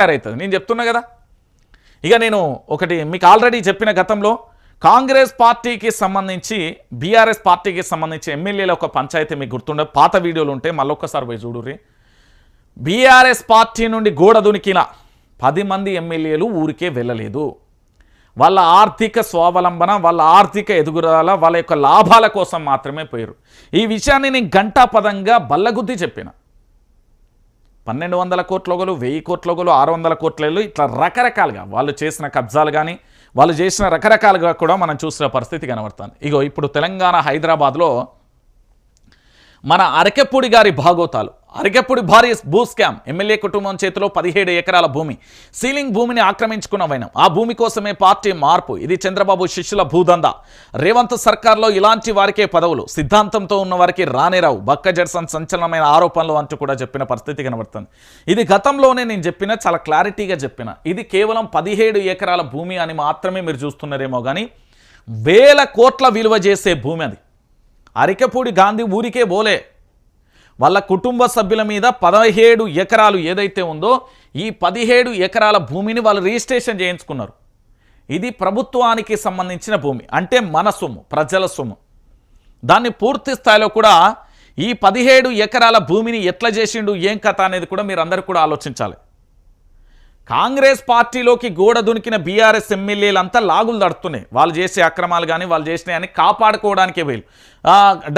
తయారవుతుంది. నేను చెప్తున్నా కదా. ఇక నేను ఒకటి మీకు ఆల్రెడీ చెప్పిన గతంలో కాంగ్రెస్ పార్టీకి సంబంధించి బీఆర్ఎస్ పార్టీకి సంబంధించి ఎమ్మెల్యేల ఒక పంచాయతీ మీకు గుర్తుండే పాత వీడియోలు ఉంటే మళ్ళొక్కసారి పోయి చూడుర్రి. బీఆర్ఎస్ పార్టీ నుండి గోడ దునికిన పది మంది ఎమ్మెల్యేలు ఊరికే వెళ్ళలేదు. వాళ్ళ ఆర్థిక స్వావలంబన వాళ్ళ ఆర్థిక ఎదుగుదల వాళ్ళ యొక్క లాభాల కోసం మాత్రమే పోయారు ఈ విషయాన్ని నేను గంటాపదంగా బల్లగుద్ది చెప్పిన. పన్నెండు వందల కోట్లగలు వెయ్యి కోట్లగలు ఆరు వందల కోట్లలో ఇట్లా రకరకాలుగా వాళ్ళు చేసిన కబ్జాలు కానీ వాళ్ళు చేసిన రకరకాలుగా కూడా మనం చూసిన పరిస్థితి కనబడుతుంది. ఇగో ఇప్పుడు తెలంగాణ హైదరాబాద్లో మన అరకెప్పుడి గారి భాగోతాలు. అరకెప్పుడి భారీ భూ స్కామ్. ఎమ్మెల్యే కుటుంబం చేతిలో పదిహేడు ఎకరాల భూమి. సీలింగ్ భూమిని ఆక్రమించుకున్న వైనం. ఆ భూమి కోసమే పార్టీ మార్పు. ఇది చంద్రబాబు శిష్యుల భూదందా రేవంత్ సర్కార్లో ఇలాంటి వారికే పదవులు. సిద్ధాంతంతో ఉన్న వారికి రానేరావు బక్క జడ్సన్ సంచలనమైన ఆరోపణలు అంటూ కూడా చెప్పిన పరిస్థితి కనబడుతుంది. ఇది గతంలోనే నేను చెప్పిన చాలా క్లారిటీగా చెప్పిన. ఇది కేవలం పదిహేడు ఎకరాల భూమి అని మాత్రమే మీరు చూస్తున్నారేమో కానీ వేల కోట్ల విలువ చేసే భూమి అది. అరికపూడి గాంధీ ఊరికే బోలే. వాళ్ళ కుటుంబ సభ్యుల మీద పదిహేడు ఎకరాలు ఏదైతే ఉందో ఈ పదిహేడు ఎకరాల భూమిని వాళ్ళు రిజిస్ట్రేషన్ చేయించుకున్నారు. ఇది ప్రభుత్వానికి సంబంధించిన భూమి అంటే మన సొమ్ము ప్రజల సొమ్ము. దాన్ని పూర్తి స్థాయిలో కూడా ఈ పదిహేడు ఎకరాల భూమిని ఎట్లా చేసిండు ఏం కథ అనేది కూడా మీరు కూడా ఆలోచించాలి. కాంగ్రెస్ పార్టీలోకి గోడ దునికిన బీఆర్ఎస్ ఎమ్మెల్యేలంతా లాగులు దడుతున్నాయి వాళ్ళు చేసే అక్రమాలు కానీ వాళ్ళు చేసినాయని కాపాడుకోవడానికే వీళ్ళు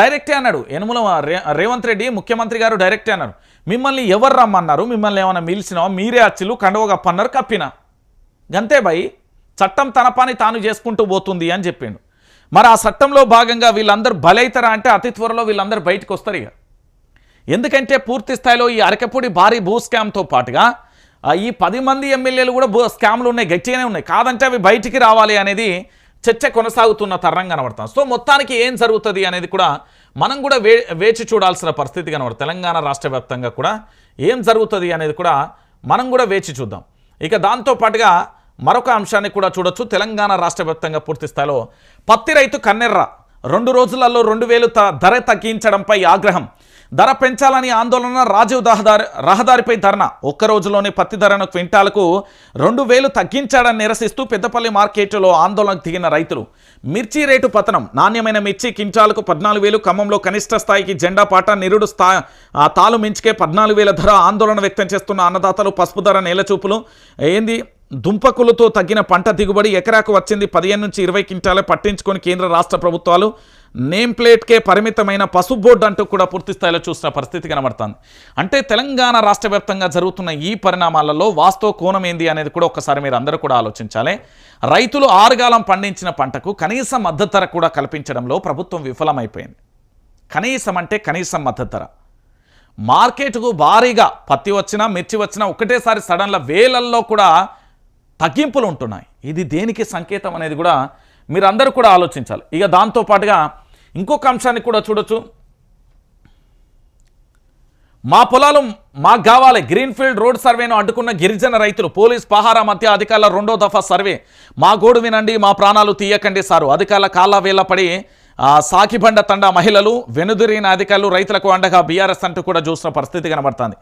డైరెక్టే అన్నాడు. యనుమల రేవంత్ రెడ్డి ముఖ్యమంత్రి గారు డైరెక్టే అన్నారు మిమ్మల్ని ఎవరు రమ్మన్నారు? మిమ్మల్ని ఏమైనా మిలిచినా మీరే అచ్చిలు కండవ కప్పన్నారు కప్పిన. గంతే భయ్ చట్టం తన పని తాను చేసుకుంటూ పోతుంది అని చెప్పిండు. మరి ఆ చట్టంలో భాగంగా వీళ్ళందరూ బలైతారా అంటే అతి త్వరలో వీళ్ళందరూ బయటకు వస్తారు ఇక. ఎందుకంటే పూర్తి స్థాయిలో ఈ అరకపూడి భారీ భూస్కామ్తో పాటుగా ఈ పది మంది ఎమ్మెల్యేలు కూడా స్కామ్లు ఉన్నాయి గట్టిగానే ఉన్నాయి. కాదంటే అవి బయటికి రావాలి అనేది చర్చ కొనసాగుతున్న తరం కనబడుతుంది. సో మొత్తానికి ఏం జరుగుతుంది అనేది కూడా మనం కూడా వే వేచి చూడాల్సిన పరిస్థితి కనబడుతుంది. తెలంగాణ రాష్ట్ర వ్యాప్తంగా కూడా ఏం జరుగుతుంది అనేది కూడా మనం కూడా వేచి చూద్దాం. ఇక దాంతో పాటుగా మరొక అంశాన్ని కూడా చూడొచ్చు. తెలంగాణ రాష్ట్ర వ్యాప్తంగా పూర్తి స్థాయిలో పత్తి రైతు కన్నెర్ర రెండు రోజులలో రెండు వేలు త- ధర తగ్గించడంపై ఆగ్రహం. ధర పెంచాలని ఆందోళన రాజీవ్ రహదారి రహదారిపై ధర్నా. ఒక్క రోజులోనే పత్తి ధరను క్వింటాలకు రెండు వేలు తగ్గించాడని నిరసిస్తూ పెద్దపల్లి మార్కెట్లో ఆందోళనకు దిగిన రైతులు. మిర్చి రేటు పతనం. నాణ్యమైన మిర్చి క్వింటాలకు పద్నాలుగు వేలు. ఖమ్మంలో కనిష్ట స్థాయికి జెండా పాట. నిరుడు స్థా తాలు మించుకే పద్నాలుగు వేల ధర ఆందోళన వ్యక్తం చేస్తున్న అన్నదాతలు పసుపు ధర నేలచూపులు. ఏంది? దుంపకులతో తగ్గిన పంట దిగుబడి ఎకరాకు వచ్చింది పదిహేను నుంచి ఇరవై క్వింటాలే పట్టించుకొని కేంద్ర రాష్ట్ర ప్రభుత్వాలు నేమ్ ప్లేట్కే పరిమితమైన పసుపు బోర్డు అంటూ కూడా పూర్తి స్థాయిలో చూసిన పరిస్థితి కనబడుతుంది. అంటే తెలంగాణ రాష్ట్ర వ్యాప్తంగా జరుగుతున్న ఈ పరిణామాలలో వాస్తవ కోణం ఏంది అనేది కూడా ఒకసారి మీరు అందరూ కూడా ఆలోచించాలి. రైతులు ఆరుగాలం పండించిన పంటకు కనీస మద్దతు ధర కూడా కల్పించడంలో ప్రభుత్వం విఫలమైపోయింది. కనీసం అంటే కనీసం మద్దతు ధర. మార్కెట్కు భారీగా పత్తి వచ్చినా మిర్చి వచ్చినా ఒకటేసారి సడన్ల వేలల్లో కూడా తగ్గింపులు ఉంటున్నాయి ఇది దేనికి సంకేతం అనేది కూడా మీరందరూ కూడా ఆలోచించాలి. ఇక దాంతో పాటుగా ఇంకొక అంశాన్ని కూడా చూడొచ్చు. మా పొలాలు మాకు కావాలి. గ్రీన్ఫీల్డ్ రోడ్ సర్వేను అడ్డుకున్న గిరిజన రైతులు పోలీస్ పహారా మధ్య అధికారుల రెండో దఫా సర్వే. మా గోడు వినండి మా ప్రాణాలు తీయకండి సారు. అధికారుల కాళ్ళ వేళ్ళ పడి సాకిబండ తండా మహిళలు వెనుదిరిగిన అధికారులు రైతులకు అండగా బీఆర్ఎస్ అంటూ కూడా చూసిన పరిస్థితి కనబడుతుంది.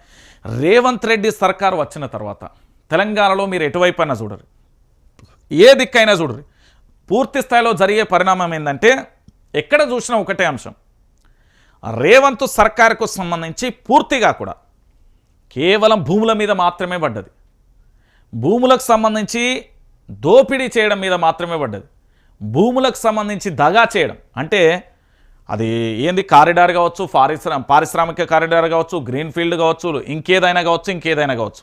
రేవంత్ రెడ్డి సర్కారు వచ్చిన తర్వాత తెలంగాణలో మీరు ఎటువైపు అయినా చూడరు. ఏ దిక్కైనా చూడరు. పూర్తి స్థాయిలో జరిగే పరిణామం ఏంటంటే ఎక్కడ చూసినా ఒకటే అంశం. రేవంత్ సర్కారుకు సంబంధించి పూర్తిగా కూడా కేవలం భూముల మీద మాత్రమే పడ్డది. భూములకు సంబంధించి దోపిడీ చేయడం మీద మాత్రమే పడ్డది. భూములకు సంబంధించి దగా చేయడం అంటే అది ఏంది కారిడార్ కావచ్చు పారిశ్రా పారిశ్రామిక కారిడార్ కావచ్చు గ్రీన్ ఫీల్డ్ కావచ్చు ఇంకేదైనా కావచ్చు ఇంకేదైనా కావచ్చు.